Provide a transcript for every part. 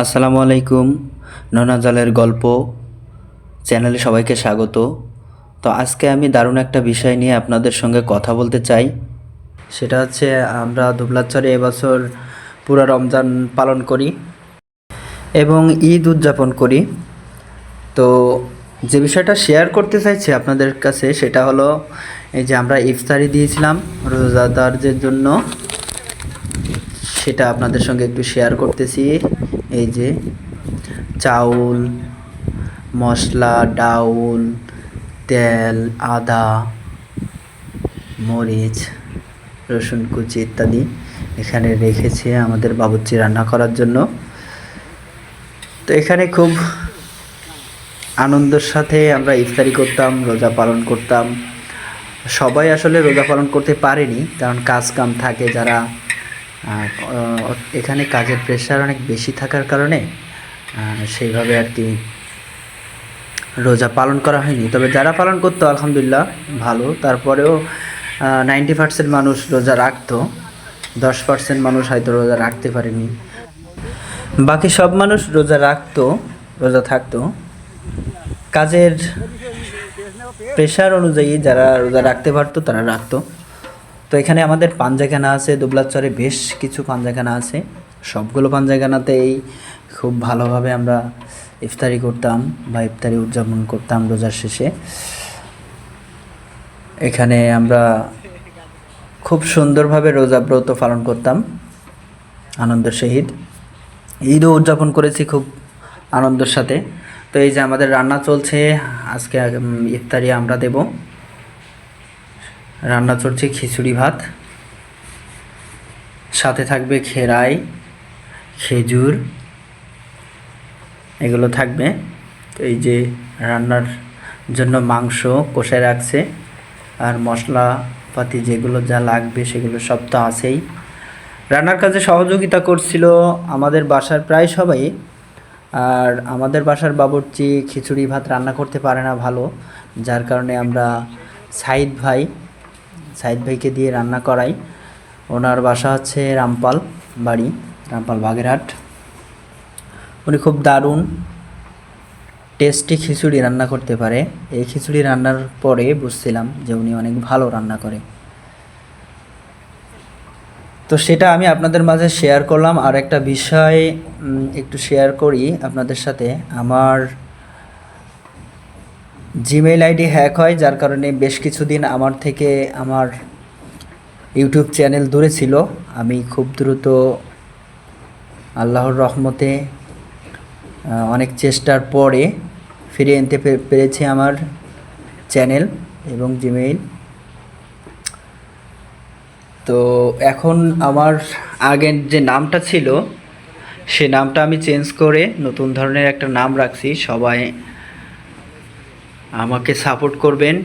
আসসালামু আলাইকুম। ননাজালের গল্প চ্যানেলে সবাইকে স্বাগত। তো আজকে আমি দারুণ একটা বিষয় নিয়ে আপনাদের সঙ্গে কথা বলতে চাই। সেটা হচ্ছে আমরা দুবলাচরে এবছর পুরো রমজান পালন করি এবং ঈদ উদযাপন করি। তো যে বিষয়টা শেয়ার করতে চাইছি আপনাদের কাছে সেটা হলো এই যে আমরা ইফতারি দিয়েছিলাম রোজাদারদের জন্য, সেটা আপনাদের সঙ্গে একটু শেয়ার করতেছি। এই যে চাউল, মশলা, ডাউল, তেল, আদা, মরিচ, রসুন কুচি ইত্যাদি এখানে রেখেছি আমাদের বাবুর্চি রান্না করার জন্য। তো এখানে খুব আনন্দের সাথে আমরা ইফতারি করতাম, রোজা পালন করতাম। সবাই আসলে রোজা পালন করতে পারেনি, কারণ কাজ কাম থাকে যারা এখানে কাজের প্রেশার অনেক বেশি থাকার কারণে সেইভাবে আর কি রোজা পালন করা হয়নি। তবে যারা পালন করতো, আলহামদুলিল্লাহ, ভালো। তারপরেও নাইনটি পার্সেন্ট মানুষ রোজা রাখতো। দশ পার্সেন্ট মানুষ হয়তো রোজা রাখতে পারেনি। বাকি সব মানুষ রোজা রাখতো, রোজা থাকতো। কাজের প্রেশার অনুযায়ী যারা রোজা রাখতে পারতো, তারা রাখতো। তো এখানে আমাদের পাঞ্জাখানা আছে দুবলাচরে বেশ কিছু পাঞ্জাখানা আছে। সবগুলো পাঞ্জাখানাতেই খুব ভালোভাবে আমরা ইফতারি করতাম বা ইফতারি উদযাপন করতাম রোজার শেষে। এখানে আমরা খুব সুন্দরভাবে রোজা ব্রত পালন করতাম, আনন্দের সহিত। ঈদও উদযাপন করেছি খুব আনন্দের সাথে। তো এই যে আমাদের রান্না চলছে, আজকে ইফতারি আমরা দেব। রান্না চলছে খিচুড়ি ভাত। সাথে থাকবে খেরাই, খেজুর, এগুলো থাকবে। এই যে রান্নার জন্য মাংস কষে রাখছে, আর মশলাপাতি যেগুলো যা লাগবে সেগুলো সব তো আছেই। রান্নার কাজে সহযোগিতা করছিল আমাদের বাসার প্রায় সবাই, আর আমাদের বাসার বাবুর্চি খিচুড়ি ভাত রান্না করতে পারে না ভালো, যার কারণে আমরা সাইদ ভাই সাইদ ভাইকে দিয়ে রান্না করাই। ওনার বাসা হচ্ছে রামপাল বাড়ি, রামপাল বাগেরহাট। উনি খুব দারুণ, টেস্টি খিচুড়ি রান্না করতে পারে। এই খিচুড়ি রান্নার পরে বুঝছিলাম যে উনি অনেক ভালো রান্না করে। তো সেটা আমি আপনাদের মাঝে শেয়ার করলাম। আর একটা বিষয় একটু শেয়ার করি আপনাদের সাথে। আমার জিমেইল আইডি হ্যাক হয়, যার কারণে বেশ কিছুদিন আমার থেকে আমার ইউটিউব চ্যানেল দূরে ছিল। আমি খুব দ্রুত আল্লাহর রহমতে অনেক চেষ্টার পরে ফিরে আনতে পেরেছি আমার চ্যানেল এবং জিমেইল। তো এখন আমার আগের যে নামটা ছিল, সে নামটা আমি চেঞ্জ করে নতুন ধরনের একটা নাম রাখছি। সবাই আমাকে সাপোর্ট করবেন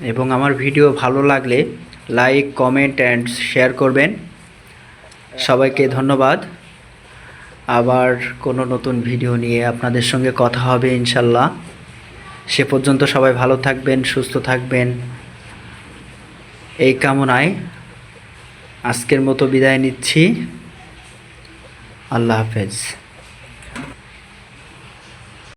এবং আমার ভিডিও ভালো লাগলে লাইক কমেন্ট অ্যান্ড শেয়ার করবেন। সবাইকে ধন্যবাদ। আবার কোনো নতুন ভিডিও নিয়ে আপনাদের সঙ্গে কথা হবে ইনশাল্লাহ। সে পর্যন্ত সবাই ভালো থাকবেন, সুস্থ থাকবেন। এই কামনায় আজকের মতো বিদায় নিচ্ছি। আল্লাহ হাফেজ।